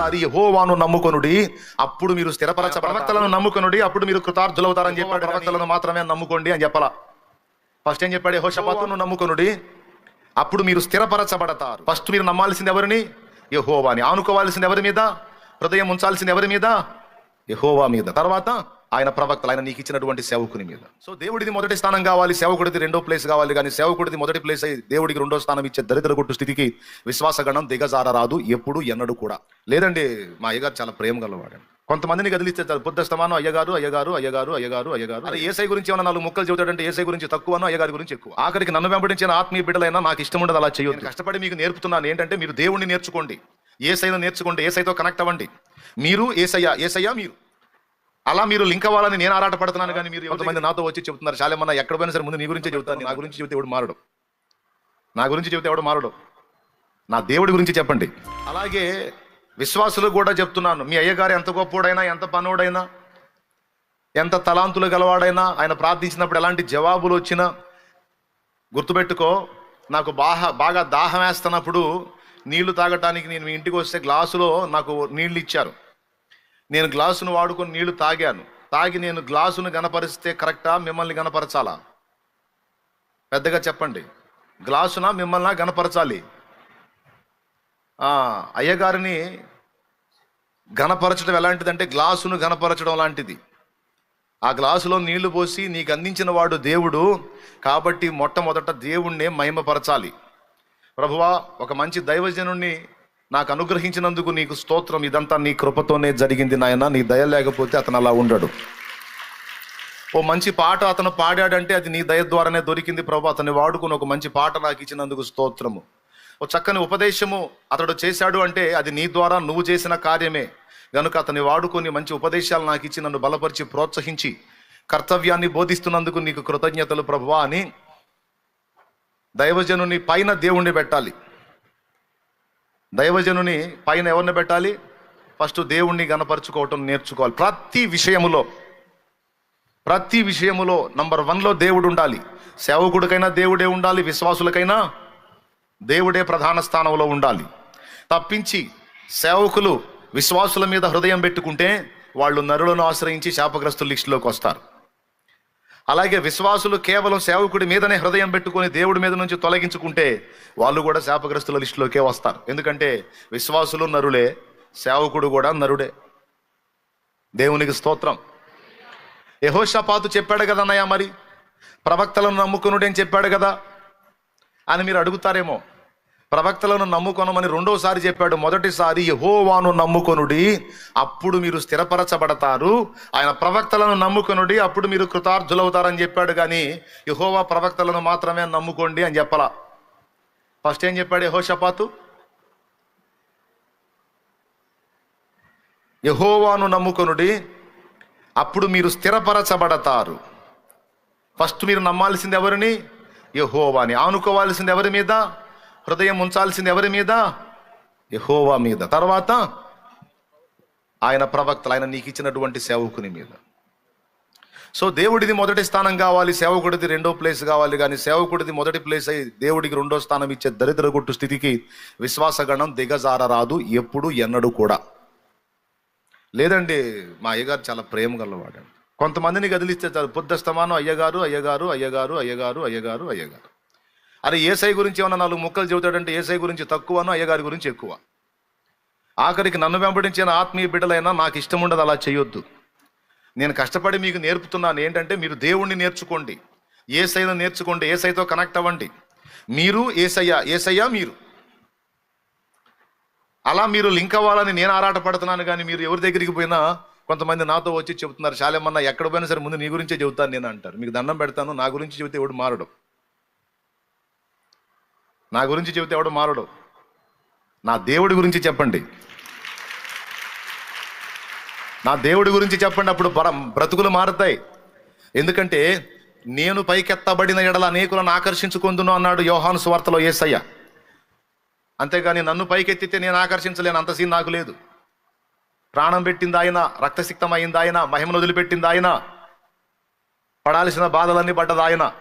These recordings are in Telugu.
మొదటిసారి యెహోవాను నమ్ముకొనుడి. అప్పుడు మీరు స్థిరపరచ ప్రవక్తలను నమ్ముకొనుడి. అప్పుడు మీరు కృతార్థులవుతారని చెప్పాడు ప్రవక్తలను మాత్రమే నమ్ముకోండి అని చెప్పాలా? ఫస్ట్ ఏం చెప్పాడు? యెహోషాపాతును నమ్ముకొనుడి. అప్పుడు మీరు స్థిరపరచబడతారు. ఫస్ట్ మీరు నమ్మాల్సింది ఎవరిని? యెహోవాని. ఆనుకోవాల్సింది ఎవరి మీద? హృదయం ఉంచాల్సింది ఎవరి మీద? యెహోవా మీద. తర్వాత ఆయన ప్రవక్తలు ఆయన నీకు ఇచ్చినటువంటి సేవకుని మీద. సో దేవుడిది మొదటి స్థానం కావాలి సేవకుడిది రెండో ప్లేస్ కావాలి కానీ సేవకుడిది మొదటి ప్లేస్ అయి దేవుడికి రెండో స్థానం ఇచ్చే దరిద్ర కొట్టు స్థితికి విశ్వాసగణం దిగజారరాదు ఎప్పుడు ఎన్నడూ కూడా. లేదండి మా అయ్యగారు చాలా ప్రేమ గలవాడు కొంతమందిని కదిలిస్తే బుద్ధ పొద్దుస్తమానం అయ్యగారు అయ్యగారు అయ్యగారు అయ్యగారు అయ్యగారు. అరే ఏసై గురించి ఏమైనా నాలుగు ముక్కలు చెబుతాడంటే ఏసై గురించి తక్కువనో అయ్యగారి గురించి ఎక్కువ. ఆఖరికి నన్ను వెంబడించిన ఆత్మీయ బిడ్డలైనా నాకు ఇష్టం ఉండదు అలా చేయొద్దు. కష్టపడి మీకు నేర్పుతున్నాను ఏంటంటే మీరు దేవుణ్ణి నేర్చుకోండి. ఏసైను నేర్చుకోండి ఏసైతో కనెక్ట్ అవ్వండి. మీరు ఏసయ్య ఏసయ్య మీరు. అలా మీరు లింక్ అవ్వాలని నేను ఆరాట పడుతున్నాను కానీ మీరు కొంతమంది నాతో వచ్చి చెబుతున్నారు? చాలేమన్నా ఎక్కడ పోయినా సరే ముందు నీ గురించి చెబుతాను. నా గురించి చెబితే ఎవడు మారడు? నా గురించి చెబితే ఎవడు మారడు? నా దేవుడి గురించి చెప్పండి. అలాగే విశ్వాసులు కూడా చెప్తున్నాను. మీ అయ్యగారు ఎంత గొప్పోడైనా ఎంత పనుడైనా ఎంత తలాంతులు గలవాడైనా ఆయన ప్రార్థించినప్పుడు ఎలాంటి జవాబులు వచ్చినా గుర్తుపెట్టుకో నాకు బాగా బాగా దాహం వేస్తున్నప్పుడు నీళ్ళు తాగటానికి నేను మీ ఇంటికి వస్తే గ్లాసులో నాకు నీళ్ళు ఇచ్చారు. నేను గ్లాసును వాడుకొని నీళ్ళు తాగాను. తాగి నేను గ్లాసును గనపరిస్తే కరెక్టా? మిమ్మల్ని గనపరచాలా పెద్దగా చెప్పండి. గ్లాసున మిమ్మల్ని గనపరచాలి అయ్యగారిని గనపరచడం ఎలాంటిదంటే గ్లాసును గనపరచడం లాంటిది. ఆ గ్లాసులో నీళ్ళు పోసి నీకు అందించిన వాడు దేవుడు కాబట్టి మొట్టమొదట దేవుణ్ణే మహిమపరచాలి. ప్రభువా ఒక మంచి దైవజనుణ్ణి నాకు అనుగ్రహించినందుకు నీకు స్తోత్రం. ఇదంతా నీ కృపతోనే జరిగింది నాయన. నీ దయ లేకపోతే అతను అలా ఉండడు. ఓ మంచి పాట అతను పాడాడంటే అది నీ దయ ద్వారానే దొరికింది ప్రభు. అతన్ని వాడుకుని ఒక మంచి పాట నాకు ఇచ్చినందుకు స్తోత్రము. ఓ చక్కని ఉపదేశము అతడు చేశాడు అంటే అది నీ ద్వారా నువ్వు చేసిన కార్యమే. గనుక అతన్ని వాడుకొని మంచి ఉపదేశాలు నాకు ఇచ్చి నన్ను బలపరిచి ప్రోత్సహించి కర్తవ్యాన్ని బోధిస్తున్నందుకు నీకు కృతజ్ఞతలు ప్రభువా అని దైవజనుని పైన దేవుణ్ణి పెట్టాలి. దైవజనుని పైన ఎవరిని పెట్టాలి? ఫస్ట్ దేవుణ్ణి గనపరుచుకోవటం నేర్చుకోవాలి. ప్రతి విషయములో ప్రతి విషయములో నంబర్ వన్లో దేవుడు ఉండాలి. సేవకుడికైనా దేవుడే ఉండాలి విశ్వాసులకైనా దేవుడే ప్రధాన స్థానంలో ఉండాలి. తప్పించి సేవకులు విశ్వాసుల మీద హృదయం పెట్టుకుంటే వాళ్ళు నరులను ఆశ్రయించి శాపగ్రస్తుల లిస్టులోకి వస్తారు. అలాగే విశ్వాసులు కేవలం సేవకుడి మీదనే హృదయం పెట్టుకుని దేవుడి మీద నుంచి తొలగించుకుంటే వాళ్ళు కూడా శాపగ్రస్తుల లిస్టులోకే వస్తారు. ఎందుకంటే విశ్వాసులు నరులే సేవకుడు కూడా నరుడే. దేవునికి స్తోత్రం. యహోషపాతు చెప్పాడు కదా అన్నయ్య మరి? ప్రవక్తలను నమ్ముకునుడు అని చెప్పాడు కదా? అని మీరు అడుగుతారేమో. ప్రవక్తలను నమ్ముకొనమని రెండోసారి చెప్పాడు. మొదటిసారి యహోవాను నమ్ముకొనుడి అప్పుడు మీరు స్థిరపరచబడతారు. ఆయన ప్రవక్తలను నమ్ముకొనుడి అప్పుడు మీరు కృతార్థులవుతారని చెప్పాడు. కానీ యహోవా ప్రవక్తలను మాత్రమే నమ్ముకోండి అని చెప్పలా. ఫస్ట్ ఏం చెప్పాడు యహోషపాతు? యహోవాను నమ్ముకొనుడి అప్పుడు మీరు స్థిరపరచబడతారు. ఫస్ట్ మీరు నమ్మాల్సింది ఎవరిని? యహోవాని. ఆనుకోవాల్సింది ఎవరి మీద? హృదయం ఉంచాల్సింది ఎవరి మీద? యహోవా మీద. తర్వాత ఆయన ప్రవక్తలు ఆయన నీకు ఇచ్చినటువంటి సేవకుని మీద. సో దేవుడిది మొదటి స్థానం కావాలి సేవకుడిది రెండో ప్లేస్ కావాలి కానీ సేవకుడిది మొదటి ప్లేస్ అయి దేవుడికి రెండో స్థానం ఇచ్చే దరిద్ర గుట్టు స్థితికి విశ్వాసగణం దిగజారరాదు ఎప్పుడు ఎన్నడూ కూడా. లేదండి మా అయ్యగారు చాలా ప్రేమ గలవాడు కొంతమందిని కదిలిస్తే చాలు పొద్దుస్తమానం అయ్యగారు అయ్యగారు అయ్యగారు అయ్యగారు అయ్యగారు అయ్యగారు. అరే ఏసై గురించి ఏమన్నా నాలుగు ముక్కలు చెబుతాడంటే ఏసై గురించి తక్కువనో అయ్యగారి గురించి ఎక్కువ. ఆఖరికి నన్ను వెంబడించిన ఆత్మీయ బిడ్డలైనా నాకు ఇష్టం ఉండదు అలా చేయొద్దు. నేను కష్టపడి మీకు నేర్పుతున్నాను ఏంటంటే మీరు దేవుణ్ణి నేర్చుకోండి. ఏసైను నేర్చుకోండి ఏసైతో కనెక్ట్ అవ్వండి. మీరు ఏసయ్య ఏసయ్య మీరు. అలా మీరు లింక్ అవ్వాలని నేను ఆరాట పడుతున్నాను కానీ మీరు ఎవరి దగ్గరికి పోయినా కొంతమంది నాతో వచ్చి చెబుతున్నారు చాలేమన్నా ఎక్కడ పోయినా సరే ముందు నీ గురించే చెబుతాను నేను అంటారు. మీకు దండం పెడతాను నా గురించి చెబితే ఎవడు మారడు. నా గురించి చెబితే ఎవడు మారడు? నా దేవుడి గురించి చెప్పండి. నా దేవుడి గురించి చెప్పండి అప్పుడు బర బ్రతుకులు మారుతాయి. ఎందుకంటే నేను పైకెత్తబడిన ఎడల అనేకులను ఆకర్షించుకుందును అన్నాడు యోహాను సువార్తలో ఏసయ్య. అంతేగాని నన్ను పైకెత్తితే నేను ఆకర్షించలేను అంత సీన్ నాకు లేదు. ప్రాణం పెట్టింది ఆయన రక్తసిక్తం అయింది ఆయన మహిమను వదిలిపెట్టింది ఆయన. పడాల్సిన బాధలన్నీ పడ్డది ఆయన.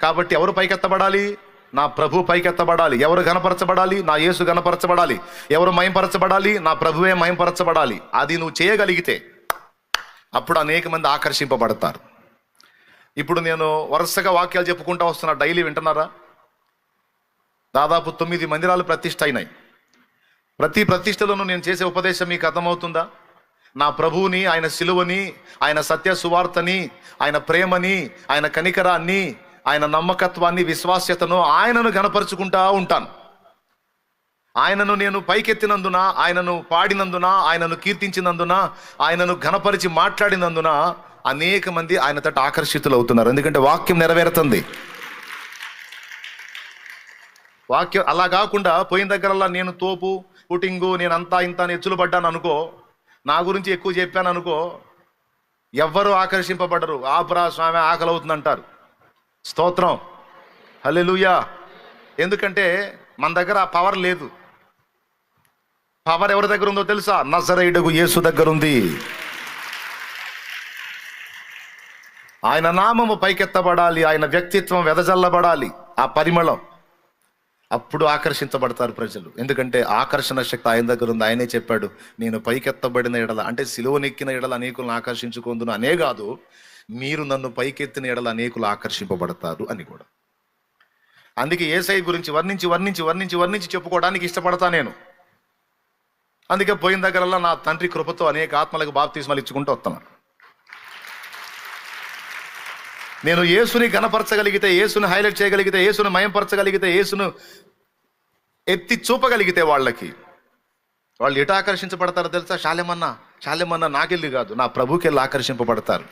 కాబట్టి ఎవరు పైకెత్తబడాలి? నా ప్రభు పైకెత్తబడాలి. ఎవరు గనపరచబడాలి నా యేసు గనపరచబడాలి ఎవరు మయంపరచబడాలి? నా ప్రభువే మయంపరచబడాలి. అది నువ్వు చేయగలిగితే అప్పుడు అనేక మంది ఆకర్షింపబడతారు. ఇప్పుడు నేను వరుసగా వాక్యాలు చెప్పుకుంటూ వస్తున్నా డైలీ వింటున్నారా? దాదాపు తొమ్మిది మందిరాలు ప్రతిష్ట అయినాయి ప్రతి ప్రతిష్టలోనూ నేను చేసే ఉపదేశం మీకు అర్థమవుతుందా? నా ప్రభువుని ఆయన సిలువని ఆయన సత్య సువార్తని ఆయన ప్రేమని ఆయన కనికరాన్ని ఆయన నమ్మకత్వాన్ని విశ్వాస్యతను ఆయనను గనపరుచుకుంటా ఉంటాను. ఆయనను నేను పైకెత్తినందున ఆయనను పాడినందున ఆయనను కీర్తించినందున ఆయనను ఘనపరిచి మాట్లాడినందున అనేక మంది ఆయన తట ఆకర్షితులు అవుతున్నారు ఎందుకంటే వాక్యం నెరవేరుతుంది. వాక్యం అలా కాకుండా పోయిన దగ్గరలా నేను తోపు పుటింగు నేను అంతా ఇంత నెచ్చులు పడ్డాను అనుకో నా గురించి ఎక్కువ చెప్పాను అనుకో ఎవ్వరు ఆకర్షింపబడరు. ఆపురా స్వామి ఆకలి అవుతుందంటారు స్తోత్రం. హలెలుయా ఎందుకంటే మన దగ్గర ఆ పవర్ లేదు. పవర్ ఎవరి దగ్గర ఉందో తెలుసా? నజరైడుగు యేసు దగ్గర ఉంది ఆయన నామము పైకెత్తబడాలి ఆయన వ్యక్తిత్వం వెదజల్లబడాలి ఆ పరిమళం. అప్పుడు ఆకర్షించబడతారు ప్రజలు. ఎందుకంటే ఆకర్షణ శక్తి ఆయన దగ్గర ఉంది ఆయనే చెప్పాడు నేను పైకెత్తబడిన ఎడల అంటే సిలువనెక్కిన ఎడల అనేకులను ఆకర్షించుకుందును అనే కాదు. మీరు నన్ను పైకెత్తిన ఎడల అనేకులు ఆకర్షింపబడతారు అని కూడా. అందుకే ఏసై గురించి వర్ణించి వర్ణించి వర్ణించి వర్ణించి చెప్పుకోవడానికి ఇష్టపడతా నేను. అందుకే పోయిన దగ్గరల్లా నా తండ్రి కృపతో అనేక ఆత్మలకు బాప్తీస్మాలు ఇచ్చుకుంటూ వస్తున్నాను. నేను యేసుని గణపరచగలిగితే యేసుని హైలైట్ చేయగలిగితే యేసును మయంపరచగలిగితే యేసును ఎత్తి చూపగలిగితే వాళ్ళకి. వాళ్ళు ఎటు ఆకర్షించబడతారో తెలుసా? శాలెమన్నా శాలెమన్నా నాకెళ్ళి కాదు నా ప్రభుకెళ్ళి ఆకర్షింపబడతారు.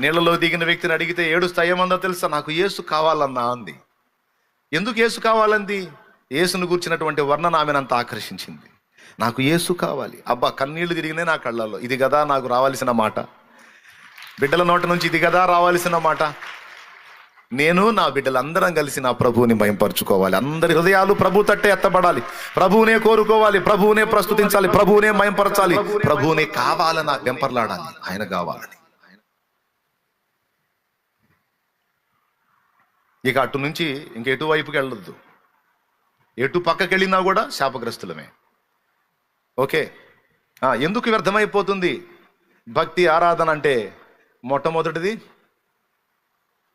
నీళ్ళలో దిగిన వ్యక్తిని అడిగితే ఏడుస్తా ఏమందో తెలుసా? నాకు యేసు కావాలన్నా అంది. ఎందుకు యేసు కావాలంది? యేసును కూర్చున్నటువంటి వర్ణన ఆమెను అంత ఆకర్షించింది. నాకు యేసు కావాలి. అబ్బా కన్నీళ్ళు తిరిగినాయి నా కళ్ళల్లో. ఇది కదా నాకు రావాల్సిన మాట. బిడ్డల నోట నుంచి ఇది కదా రావాల్సిన మాట. నేను నా బిడ్డలందరం కలిసి నా ప్రభువుని మయంపరుచుకోవాలి. అందరి హృదయాలు ప్రభు తట్టే ఎత్తబడాలి. ప్రభువునే కోరుకోవాలి. ప్రభువునే ప్రస్తుతించాలి. ప్రభువునే మయంపరచాలి. ప్రభువునే కావాలని వెంపర్లాడాలి ఆయన కావాలని. ఇక అటు నుంచి ఇంక ఎటువైపుకి వెళ్ళొద్దు. ఎటు పక్కకి వెళ్ళినా కూడా శాపగ్రస్తులమే. ఓకే? ఎందుకు వ్యర్థమైపోతుంది భక్తి ఆరాధన అంటే మొట్టమొదటిది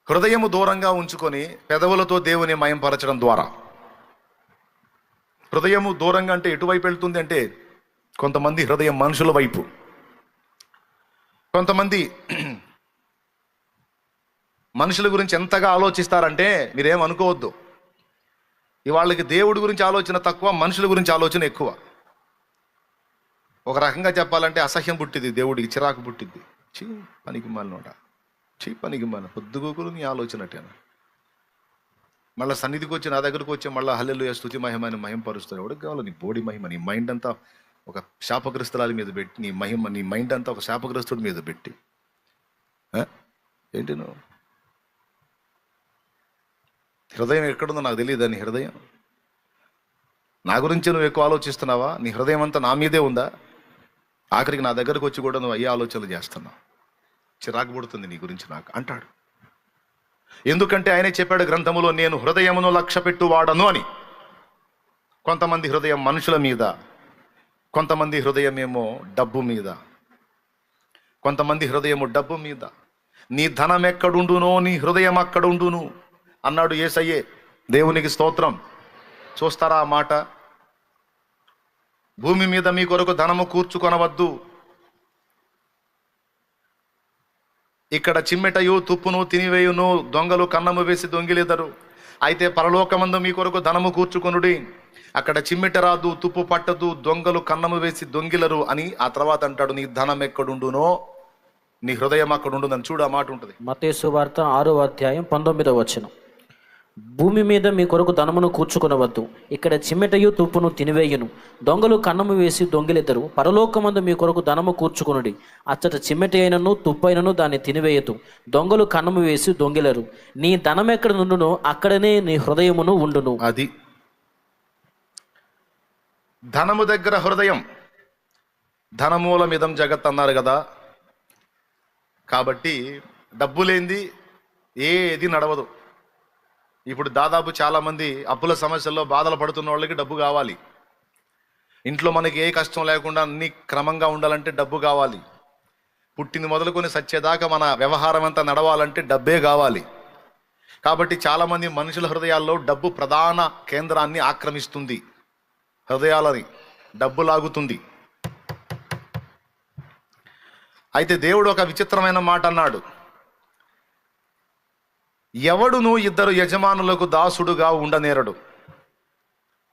హృదయము దూరంగా ఉంచుకొని పెదవులతో దేవుని మయంపరచడం ద్వారా. హృదయము దూరంగా అంటే ఎటువైపు వెళ్తుంది అంటే కొంతమంది హృదయం మనుషుల వైపు. కొంతమంది మనుషుల గురించి ఎంతగా ఆలోచిస్తారంటే మీరేం అనుకోవద్దు. ఇవాళ్ళకి దేవుడి గురించి ఆలోచన తక్కువ మనుషుల గురించి ఆలోచన ఎక్కువ. ఒక రకంగా చెప్పాలంటే అసహ్యం పుట్టింది దేవుడికి చిరాకు పుట్టింది చీ పనికి మాలినోట చీ పనికి మాలిన పొద్దుగోకులు నీ ఆలోచనటేనా? మళ్ళీ సన్నిధికి వచ్చి నా దగ్గరకు వచ్చి మళ్ళీ హల్లెలు స్థుతి మహిమని మహిమ పరుస్తాడు ఎవరికి కావాలి. నీ బోడి మహిమ నీ మైండ్ అంతా ఒక శాపగ్రస్తురాలి మీద పెట్టి నీ మహిమ నీ మైండ్ అంతా ఒక శాపగ్రస్తుడి మీద పెట్టి. ఏంటి నువ్వు? హృదయం ఎక్కడుందో నాకు తెలియదా నీ హృదయం. నా గురించి నువ్వు ఎక్కువ ఆలోచిస్తున్నావా? నీ హృదయం అంతా నా మీదే ఉందా? ఆఖరికి నా దగ్గరకు వచ్చి కూడా నువ్వు అయ్యే ఆలోచనలు చేస్తున్నావు. చిరాకు పుడుతుంది నీ గురించి నాకు అంటాడు. ఎందుకంటే ఆయనే చెప్పాడు గ్రంథములో నేను హృదయమును లక్ష్య పెట్టువాడను అని. కొంతమంది హృదయం మనుషుల మీద కొంతమంది హృదయం ఏమో డబ్బు మీద కొంతమంది హృదయము డబ్బు మీద. నీ ధనం ఎక్కడుండునో నీ హృదయం అక్కడుండును. అన్నాడు ఏసయ్యే దేవునికి స్తోత్రం. చూస్తారా ఆ మాట? భూమి మీద మీ కొరకు ధనము కూర్చుకొనవద్దు. ఇక్కడ చిమ్మెటయు తుప్పును తినివేయును దొంగలు కన్నము వేసి దొంగిలేదరు. అయితే పరలోకమందు మీ కొరకు ధనము కూర్చుకొనుడి. అక్కడ చిమ్మెట రాదు తుప్పు పట్టదు దొంగలు కన్నము వేసి దొంగిలరు అని ఆ తర్వాత అంటాడు నీ ధనం ఎక్కడుండునో? నీ హృదయం అక్కడ ఉండునని చూడు ఆ మాట ఉంటుంది. మతేసు వార్త ఆరో అధ్యాయం పంతొమ్మిదవ వచ్చిన భూమి మీద మీ కొరకు ధనమును కూర్చుకొనవద్దు. ఇక్కడ చిమ్మెటయు తుప్పును తినివేయును. దొంగలు కన్నము వేసి దొంగిలెదరు పరలోకమందు మీ కొరకు ధనము కూర్చుకొనుడి. అచ్చట చిమ్మెట అయినను తుప్పైనను దాన్ని తినివేయదు దొంగలు కన్నము వేసి దొంగిలరు. నీ ధనం ఎక్కడ నుండునో అక్కడనే నీ హృదయమును ఉండును. అది ధనము దగ్గర హృదయం. ధనమూలమిదం జగత్ అన్నారు కదా. కాబట్టి డబ్బులేంది ఏది నడవదు. ఇప్పుడు దాదాపు చాలామంది అప్పుల సమస్యల్లో బాధలు పడుతున్న వాళ్ళకి డబ్బు కావాలి. ఇంట్లో మనకి ఏ కష్టం లేకుండా అన్ని క్రమంగా ఉండాలంటే డబ్బు కావాలి. పుట్టింది మొదలుకొని సచ్చేదాకా మన వ్యవహారం అంతా నడవాలంటే డబ్బే కావాలి. కాబట్టి చాలామంది మనుషుల హృదయాల్లో డబ్బు ప్రధాన కేంద్రాన్ని ఆక్రమిస్తుంది. హృదయాలని డబ్బు లాగుతుంది. అయితే దేవుడు ఒక విచిత్రమైన మాట అన్నాడు. ఎవడును ఇద్దరు యజమానులకు దాసుడుగా ఉండనేరడు.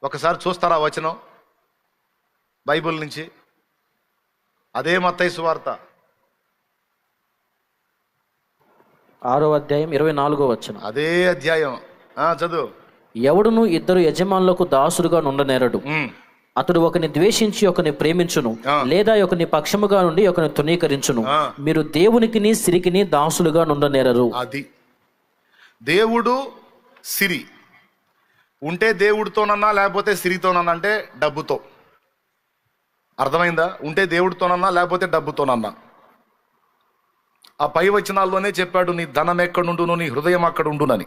ఒకసారి చూస్తారా వచనం? బైబిల్ నుంచి. అదే మత్తయి సువార్త ఆరో అధ్యాయం ఇరవై నాలుగో వచనం. అదే అధ్యాయం. ఆ, చదువు. ఎవడును ఇద్దరు యజమానులకు దాసుడుగా నుండనేరడు. ఉమ్, అతడు ఒకని ద్వేషించి ఒకని ప్రేమించును. లేదా ఒకని పక్షముగా నుండి ఒకని తృణీకరించును. ఆ. మీరు దేవునికిని సిరికిని దాసులుగా నుండనేరరు. అది. దేవుడు సిరి. ఉంటే దేవుడితోనన్నా లేకపోతే సిరితోనన్నా అంటే డబ్బుతో. అర్థమైందా? ఉంటే దేవుడితోనన్నా లేకపోతే డబ్బుతోనన్నా. ఆ పై వచనాల్లోనే చెప్పాడు నీ ధనం ఎక్కడుండును నీ హృదయం అక్కడ ఉండునని